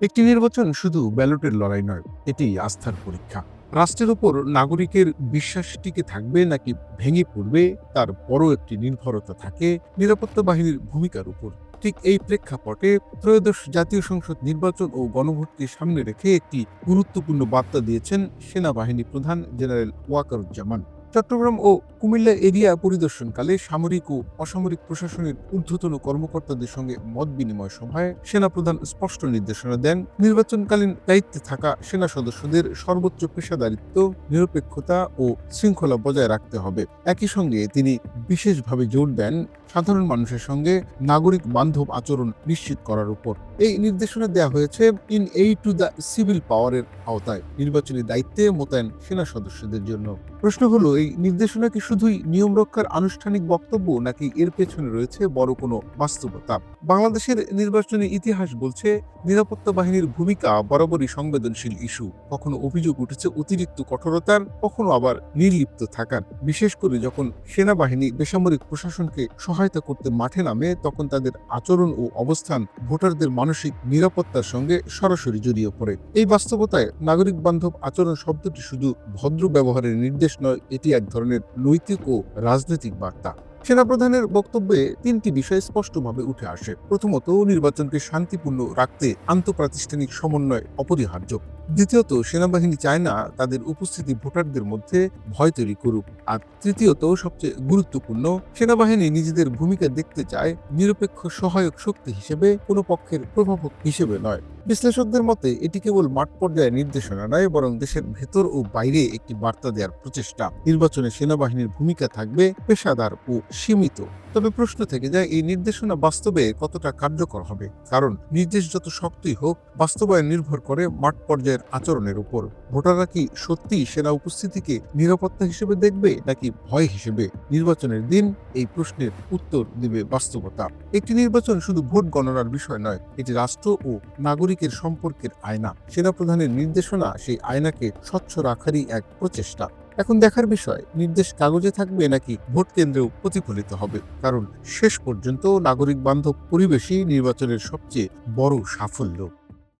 একটি নির্বাচন শুধু ব্যালটের লড়াই নয়, এটি আস্থার পরীক্ষা। রাষ্ট্রের উপর নাগরিকের বিশ্বাস টিকে থাকবে নাকি ভেঙে পড়বে, তার বড় একটি নির্ভরতা থাকে নিরাপত্তা বাহিনীর ভূমিকার উপর। ঠিক এই প্রেক্ষাপটে ত্রয়োদশ জাতীয় সংসদ নির্বাচন ও গণভোটকে সামনে রেখে একটি গুরুত্বপূর্ণ বার্তা দিয়েছেন সেনাবাহিনী প্রধান জেনারেল ওয়াকারুজ্জামান। চট্টগ্রাম ও কুমিল্লা এরিয়া পরিদর্শনকালে সামরিক ও অসামরিক প্রশাসনের ঊর্ধ্বতন কর্মকর্তাদের সঙ্গে মত বিনিময় সভায় সেনাপ্রধান স্পষ্ট নির্দেশনা দেন। নির্বাচনকালীন দায়িত্বে থাকা সেনা সদস্যদের সর্বোচ্চ পেশাদারিত্ব, নিরপেক্ষতা ও শৃঙ্খলা বজায় রাখতে হবে। একই সঙ্গে তিনি বিশেষভাবে জোর দেন সাধারণ মানুষের সঙ্গে নাগরিক বান্ধব আচরণ নিশ্চিত করার উপর। এই নির্দেশনা দেওয়া হয়েছে ইন এই টু দ্য সিভিল পাওয়ারের আওতায় নির্বাচনী দায়িত্বে মোতায়েন সেনা সদস্যদের জন্য। প্রশ্ন হলো, এই নির্দেশনা কি শুধুই নিয়ম রক্ষার আনুষ্ঠানিক বক্তব্য নাকি এর পেছনে রয়েছে বড় কোনো বাস্তবতা? বাংলাদেশের নির্বাচনী ইতিহাস বলছে, নিরাপত্তা বাহিনীর ভূমিকা বরাবরই সংবেদনশীল ইস্যু। কখনো অভিযোগ উঠেছে অতিরিক্ত কঠোরতার, কখনো আবার নির্লিপ্ত থাকার। বিশেষ করে যখন সেনাবাহিনী বেসামরিক প্রশাসনকে সহায়তা করতে মাঠে নামে, তখন তাদের আচরণ ও অবস্থান ভোটারদের মানসিক নিরাপত্তার সঙ্গে সরাসরি জড়িয়ে পড়ে। এই বাস্তবতায় নাগরিক বান্ধব আচরণ শব্দটি শুধু ভদ্র ব্যবহারের নির্দেশ নয়, এটি এক ধরনের নৈতিক ও রাজনৈতিক বার্তা। সেনাপ্রধানের বক্তব্যে তিনটি বিষয় স্পষ্টভাবে উঠে আসে। প্রথমত, নির্বাচনকে শান্তিপূর্ণ রাখতে আন্তঃপ্রাতিষ্ঠানিক সমন্বয় অপরিহার্য। দ্বিতীয়ত, সেনাবাহিনী চায় না তাদের উপস্থিতি ভোটারদের মধ্যে ভয় তৈরি করুক। আর তৃতীয়ত, সবচেয়ে গুরুত্বপূর্ণ, সেনাবাহিনী নিজেদের ভূমিকা দেখতে চায় নিরপেক্ষ সহায়ক শক্তি হিসেবে, কোনো পক্ষের প্রভাবক হিসেবে নয়। বিশ্লেষকদের মতে, এটি কেবল মাঠ পর্যায়ে নির্দেশনা নয়, বরং দেশের ভেতর ও বাইরে একটি বার্তা দেওয়ার প্রচেষ্টা। নির্বাচনে সেনাবাহিনীর ভূমিকা থাকবে পেশাদার ও সীমিত। তবে প্রশ্ন থেকে যায়, এই নির্দেশনা বাস্তবে কতটা কার্যকর হবে? কারণ নির্দেশ যত শক্তই হোক, বাস্তবায়ন নির্ভর করে মাঠ পর্যায়ের আচরণের উপর। ভোটাররা কি সত্যি সেনা উপস্থিতিকে নিরাপত্তা হিসেবে দেখবে, নাকি ভয় হিসেবে? নির্বাচনের দিন এই প্রশ্নের উত্তর দিবে বাস্তবতা। একটি নির্বাচন শুধু ভোট গণনার বিষয় নয়, এটি রাষ্ট্র ও নাগরিকের সম্পর্কের আয়না। সেনাপ্রধানের নির্দেশনা সেই আয়নাকে স্বচ্ছ রাখারই এক প্রচেষ্টা। এখন দেখার বিষয়, নির্দেশ কাগজে থাকবে নাকি ভোট কেন্দ্রেও প্রতিফলিত হবে? কারণ শেষ পর্যন্ত নাগরিক বান্ধব পরিবেশই নির্বাচনের সবচেয়ে বড় সাফল্য।